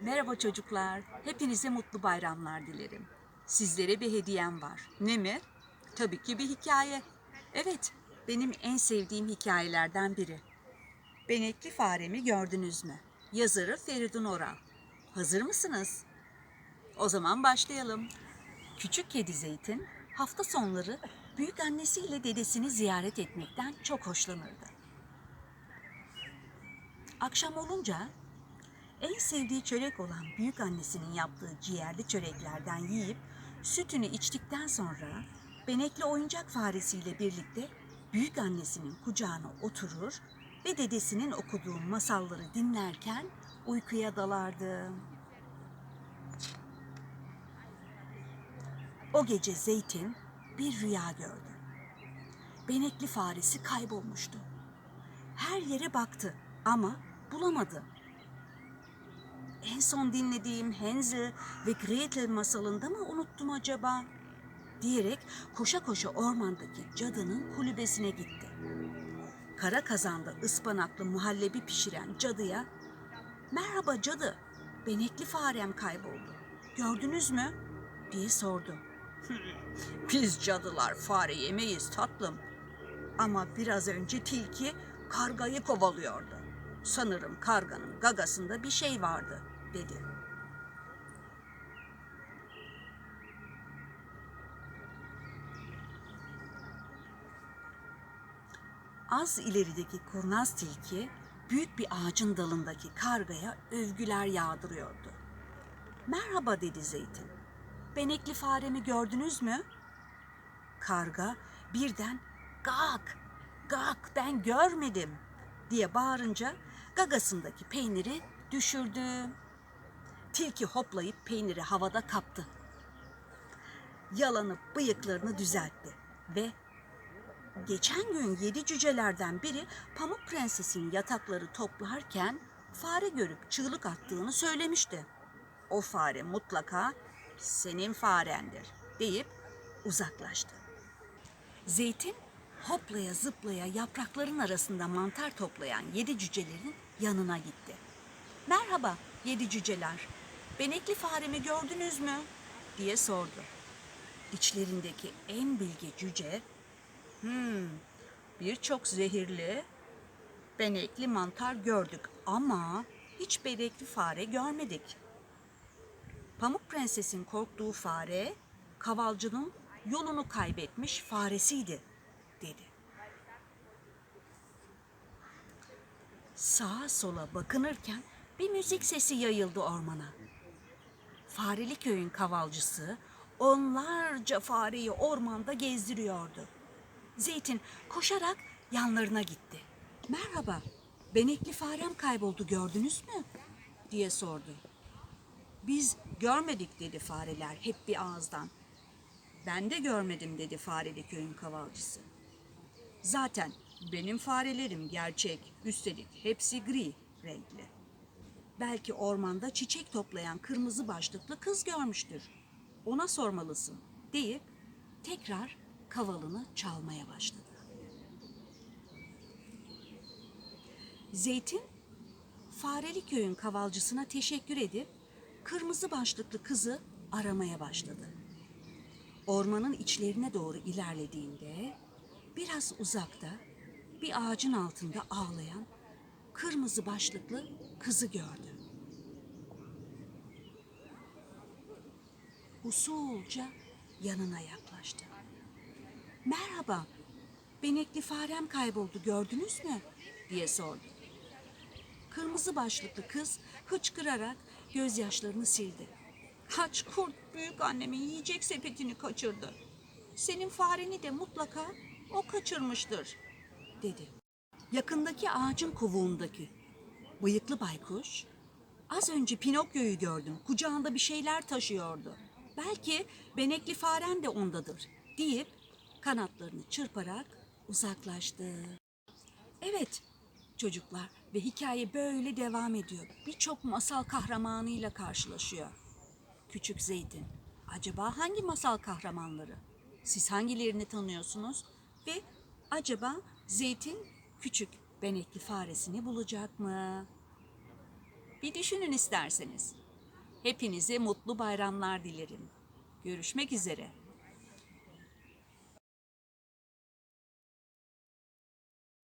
Merhaba çocuklar. Hepinize mutlu bayramlar dilerim. Sizlere bir hediyem var. Ne mi? Tabii ki bir hikaye. Evet, benim en sevdiğim hikayelerden biri. Benekli faremi gördünüz mü? Yazarı Feridun Oral. Hazır mısınız? O zaman başlayalım. Küçük kedi Zeytin hafta sonları büyük annesiyle dedesini ziyaret etmekten çok hoşlanırdı. Akşam olunca en sevdiği çörek olan büyük annesinin yaptığı ciğerli çöreklerden yiyip sütünü içtikten sonra benekli oyuncak faresiyle birlikte büyük annesinin kucağına oturur ve dedesinin okuduğu masalları dinlerken uykuya dalardı. O gece Zeytin bir rüya gördü. Benekli faresi kaybolmuştu. Her yere baktı ama bulamadı. En son dinlediğim Hansel ve Gretel masalında mı unuttum acaba? Diyerek koşa koşa ormandaki cadının kulübesine gitti. Kara kazanda ıspanaklı muhallebi pişiren cadıya ''Merhaba cadı, benekli farem kayboldu. Gördünüz mü?'' diye sordu. Biz cadılar fare yemeyiz tatlım. Ama biraz önce tilki kargayı kovalıyordu. Sanırım karganın gagasında bir şey vardı dedi. Az ilerideki kurnaz tilki büyük bir ağacın dalındaki kargaya övgüler yağdırıyordu. Merhaba dedi Zeytin. Benekli faremi gördünüz mü? Karga birden gak gak ben görmedim diye bağırınca gagasındaki peyniri düşürdü. Tilki hoplayıp peyniri havada kaptı. Yalanıp bıyıklarını düzeltti ve geçen gün yedi cücelerden biri Pamuk Prenses'in yatakları toplarken fare görüp çığlık attığını söylemişti. O fare mutlaka senin farendir deyip uzaklaştı. Zeytin hoplaya zıplaya yaprakların arasında mantar toplayan yedi cücelerin yanına gitti. Merhaba yedi cüceler. Benekli faremi gördünüz mü? diye sordu. İçlerindeki en bilge cüce, hmm, birçok zehirli, benekli mantar gördük ama hiç benekli fare görmedik. Pamuk Prenses'in korktuğu fare, kavalcının yolunu kaybetmiş faresiydi, dedi. Sağa sola bakınırken bir müzik sesi yayıldı ormana. Fareli köyün kavalcısı onlarca fareyi ormanda gezdiriyordu. Zeytin koşarak yanlarına gitti. Merhaba, benekli farem kayboldu gördünüz mü? diye sordu. Biz görmedik dedi fareler hep bir ağızdan. Ben de görmedim dedi fareli köyün kavalcısı. Zaten benim farelerim gerçek, üstelik hepsi gri renkli. Belki ormanda çiçek toplayan kırmızı başlıklı kız görmüştür. Ona sormalısın deyip tekrar kavalını çalmaya başladı. Zeytin Fareli köyün kavalcısına teşekkür edip kırmızı başlıklı kızı aramaya başladı. Ormanın içlerine doğru ilerlediğinde biraz uzakta bir ağacın altında ağlayan kırmızı başlıklı kızı gördü. Usulca yanına yaklaştı. Merhaba, benekli farem kayboldu gördünüz mü? diye sordu. Kırmızı başlıklı kız hıçkırarak gözyaşlarını sildi. Kaç kurt büyük annemin yiyecek sepetini kaçırdı. Senin fareni de mutlaka o kaçırmıştır, dedi. Yakındaki ağacın kovuğundaki bıyıklı baykuş, az önce Pinokyo'yu gördüm, kucağında bir şeyler taşıyordu. Belki benekli faren de ondadır, deyip kanatlarını çırparak uzaklaştı. Evet çocuklar ve hikaye böyle devam ediyor. Birçok masal kahramanıyla karşılaşıyor. Küçük Zeytin. Acaba hangi masal kahramanları? Siz hangilerini tanıyorsunuz? Ve acaba Zeytin küçük benekli faresini bulacak mı? Bir düşünün isterseniz. Hepinize mutlu bayramlar dilerim. Görüşmek üzere.